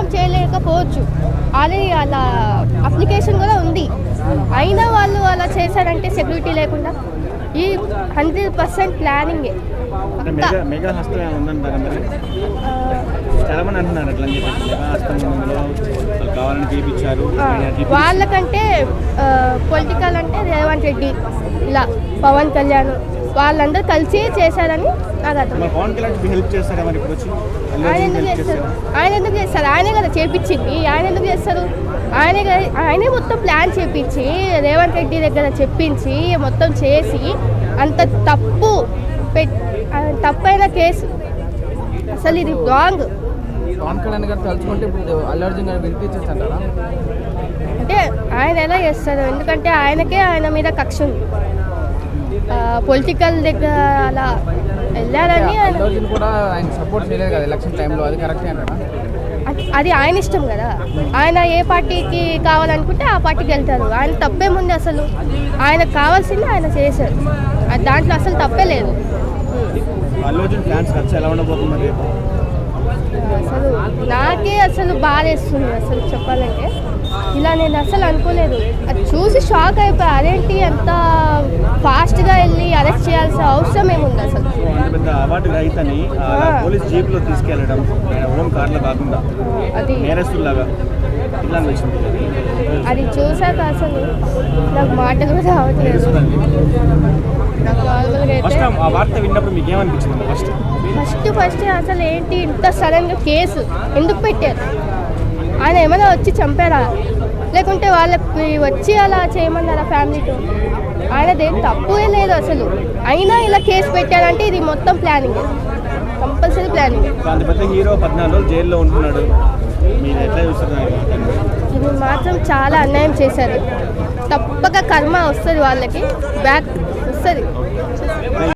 Inform చేయలేకపోవచ్చు. Already అలా application కూడా ఉంది. అయినా వాళ్ళు అలా చేశారంటే సెక్యూరిటీ లేకుండా ఈ హండ్రెడ్ పర్సెంట్ ప్లానింగే మెగా హస్తం ఉందంటారా మరి? అంటున్నారు అట్లా కావాలని చేయించారు వాళ్ళకంటే పొలిటికల్ అంటే రేవంత్ రెడ్డి ఇలా పవన్ కళ్యాణ్ వాళ్ళందరూ కలిసి చేశారని నాకు అర్థం. ఆయన ఎందుకు చేస్తారు? ఆయన ఎందుకు చేస్తారు? ఆయనే కదా చేపించింది. ఆయన ఎందుకు చేస్తారు? ఆయనే కదా ఆయనే మొత్తం ప్లాన్ చేపించి రేవంత్ రెడ్డి దగ్గర చెప్పించి మొత్తం చేసి అంత తప్పు పెట్ తప్పైన కేసు. అసలు ఇది రాంగ్ పవన్ కళ్యాణ్ గారు తలుచుకుంటే ఇప్పుడు అల్లు అర్జున్ గారు వినిపించచ్చు అంటారా అంటే ఆయన ఎలా చేస్తారు? ఎందుకంటే ఆయనకే ఆయన మీద కక్ష ఉంది. పొలిటికల్ దగ్గర అలా వెళ్ళారని ఆయన అల్లు అర్జున్ కూడా ఆయన సపోర్ట్ చేయలేదు కదా ఎలక్షన్ టైంలో అది కరెక్టే ఆయన ఇష్టం కదా. ఆయన ఏ పార్టీకి కావాలనుకుంటే ఆ పార్టీకి వెళ్తారు. ఆయన తప్పేముంది అసలు? ఆయనకు కావాల్సింది ఆయన చేశారు. అది దాంట్లో అసలు తప్పే లేదు. అసలు నాకే అసలు బాధేస్తుంది అసలు చెప్పాలంటే. ఇలా నేను అసలు అనుకోలేదు. అది చూసి షాక్ అయిపోయా అదేంటి అంత ఫాస్ట్గా వెళ్ళి అరెస్ట్ చేయాల్సిన అవసరం ఏముంది అసలు? సో అంత పెద్ద అవార్డు రైతని పోలీస్ జీప్లో తీసుకెళ్ళడం ఆయన ఓన్ కార్లో కాకుండా అది అది చూసాక అసలు నాకు మాటలు కూడా రావట్లేదు. ఫస్ట్ ఆ వార్త విన్నప్పుడు మీకు ఏమనిపించింది ఫస్ట్ ఫస్ట్ ఫస్ట్ అసలు ఏంటి? ఇంత సడన్గా కేసు. ఎందుకు పెట్టారు? ఆయన ఏమైనా వచ్చి చంపారా? లేకుంటే వాళ్ళకి వచ్చి అలా చేయమన్నారా ఫ్యామిలీతో? ఆయనది తప్పుే లేదు అసలు. అయినా ఇలా కేసు పెట్టారంటే ఇది మొత్తం ప్లానింగ్ కంపల్సరీ ప్లానింగ్ హీరో పద్నాలుగు రోజులు జైల్లో ఉంటున్నాడు. ఇది మాత్రం చాలా అన్యాయం చేశారు. తప్పక కర్మ వస్తుంది వాళ్ళకి. బ్యాక్ వస్తుంది.